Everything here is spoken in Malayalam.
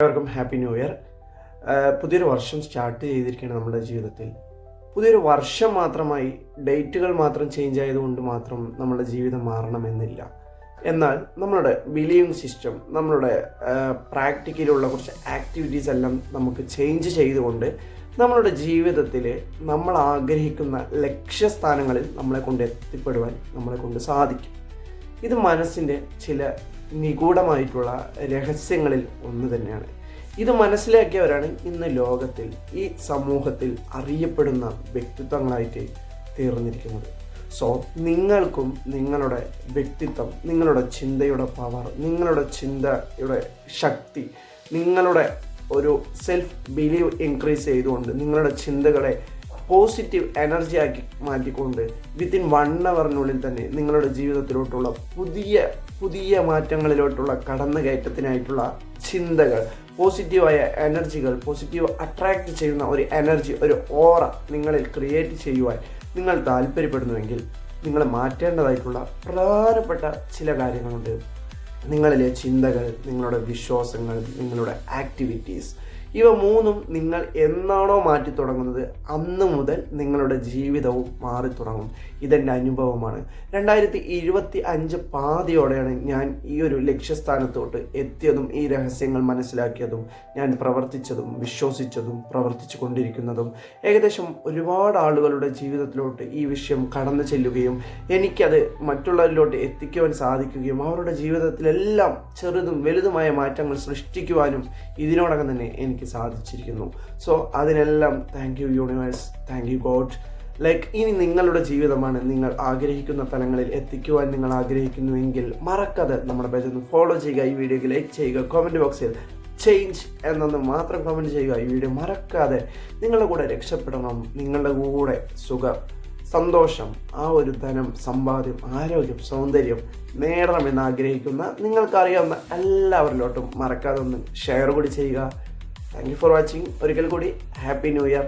എല്ലാവർക്കും ഹാപ്പി ന്യൂ ഇയർ പുതിയൊരു വർഷം സ്റ്റാർട്ട് ചെയ്തിരിക്കുകയാണ് നമ്മുടെ ജീവിതത്തിൽ. പുതിയൊരു വർഷം മാത്രമായി ഡേറ്റുകൾ മാത്രം ചേഞ്ച് ആയതുകൊണ്ട് മാത്രം നമ്മുടെ ജീവിതം മാറണമെന്നില്ല. എന്നാൽ നമ്മളുടെ ബിലീവിങ് സിസ്റ്റം നമ്മളുടെ പ്രാക്ടിക്കലുള്ള കുറച്ച് ആക്ടിവിറ്റീസ് എല്ലാം നമുക്ക് ചേഞ്ച് ചെയ്തുകൊണ്ട് നമ്മളുടെ ജീവിതത്തിൽ നമ്മൾ ആഗ്രഹിക്കുന്ന ലക്ഷ്യസ്ഥാനങ്ങളിൽ നമ്മളെ കൊണ്ട് എത്തിപ്പെടുവാൻ നമ്മളെ കൊണ്ട് സാധിക്കും. ഇത് മനസ്സിന്റെ ചില നിഗൂഢമായിട്ടുള്ള രഹസ്യങ്ങളിൽ ഒന്ന് തന്നെയാണ്. ഇത് മനസ്സിലാക്കിയവരാണ് ഇന്ന് ലോകത്തിൽ ഈ സമൂഹത്തിൽ അറിയപ്പെടുന്ന വ്യക്തിത്വങ്ങളായിട്ട് തീർന്നിരിക്കുന്നത്. സോ നിങ്ങൾക്കും നിങ്ങളുടെ വ്യക്തിത്വം നിങ്ങളുടെ ചിന്തയുടെ പവർ നിങ്ങളുടെ ചിന്തയുടെ ശക്തി നിങ്ങളുടെ ഒരു സെൽഫ് ബിലീവ് ഇൻക്രീസ് ചെയ്തുകൊണ്ട് നിങ്ങളുടെ ചിന്തകളെ പോസിറ്റീവ് എനർജി ആക്കി മാറ്റിക്കൊണ്ട് വിത്തിൻ വൺ അവറിനുള്ളിൽ തന്നെ നിങ്ങളുടെ ജീവിതത്തിലോട്ടുള്ള പുതിയ പുതിയ മാറ്റങ്ങളിലോട്ടുള്ള കടന്നുകയറ്റത്തിനായിട്ടുള്ള ചിന്തകൾ പോസിറ്റീവായ എനർജികൾ പോസിറ്റീവ് അട്രാക്റ്റ് ചെയ്യുന്ന ഒരു എനർജി ഒരു ഓറ നിങ്ങളിൽ ക്രിയേറ്റ് ചെയ്യുവാൻ നിങ്ങൾ താല്പര്യപ്പെടുന്നുവെങ്കിൽ നിങ്ങൾ മാറ്റേണ്ടതായിട്ടുള്ള പ്രധാനപ്പെട്ട ചില കാര്യങ്ങളുണ്ട്. നിങ്ങളിലെ ചിന്തകൾ നിങ്ങളുടെ വിശ്വാസങ്ങൾ നിങ്ങളുടെ ആക്ടിവിറ്റീസ് ഇവ മൂന്നും നിങ്ങൾ എന്നാണോ മാറ്റി തുടങ്ങുന്നത് അന്ന് മുതൽ നിങ്ങളുടെ ജീവിതവും മാറി തുടങ്ങും. ഇതെന്റെ അനുഭവമാണ്. രണ്ടായിരത്തി ഇരുപത്തി അഞ്ച് പാതിയോടെയാണ് ഞാൻ ഈ ഒരു ലക്ഷ്യസ്ഥാനത്തോട്ട് എത്തിയതും ഈ രഹസ്യങ്ങൾ മനസ്സിലാക്കിയതും ഞാൻ പ്രവർത്തിച്ചതും വിശ്വസിച്ചതും പ്രവർത്തിച്ചു കൊണ്ടിരിക്കുന്നതും. ഏകദേശം ഒരുപാട് ആളുകളുടെ ജീവിതത്തിലോട്ട് ഈ വിഷയം കടന്നു ചെല്ലുകയും എനിക്കത് മറ്റുള്ളവരിലോട്ട് എത്തിക്കുവാൻ സാധിക്കുകയും അവരുടെ ജീവിതത്തിലെല്ലാം ചെറുതും വലുതുമായ മാറ്റങ്ങൾ സൃഷ്ടിക്കുവാനും ഇതിനോടകം തന്നെ എനിക്ക് സാധിച്ചിരിക്കുന്നു. സോ അതിനെല്ലാം thank you universe thank you God like ഇനി നിങ്ങളുടെ ജീവിതമാണ് നിങ്ങൾ ആഗ്രഹിക്കുന്ന തലങ്ങളിൽ എത്തിക്കുവാൻ നിങ്ങൾ ആഗ്രഹിക്കുന്നുവെങ്കിൽ മറക്കാതെ നമ്മുടെ പേജ് ഒന്ന് ഫോളോ ചെയ്യുക. ഈ വീഡിയോയ്ക്ക് ലൈക്ക് ചെയ്യുക. കമന്റ് ബോക്സിൽ ചേഞ്ച് എന്നൊന്ന് മാത്രം കമന്റ് ചെയ്യുക. ഈ വീഡിയോ മറക്കാതെ നിങ്ങളുടെ കൂടെ രക്ഷപ്പെടണം. നിങ്ങളുടെ കൂടെ സുഖം സന്തോഷം ആ ഒരു ധനം സമ്പാദ്യം ആരോഗ്യം സൗന്ദര്യം നേടണമെന്ന് ആഗ്രഹിക്കുന്ന നിങ്ങൾക്കറിയാവുന്ന എല്ലാവരിലോട്ടും മറക്കാതെ ഒന്ന് ഷെയർ കൂടി ചെയ്യുക. താങ്ക് യു ഫോർ വാച്ചിങ് ഒരിക്കൽ കൂടി ഹാപ്പി ന്യൂ ഇയർ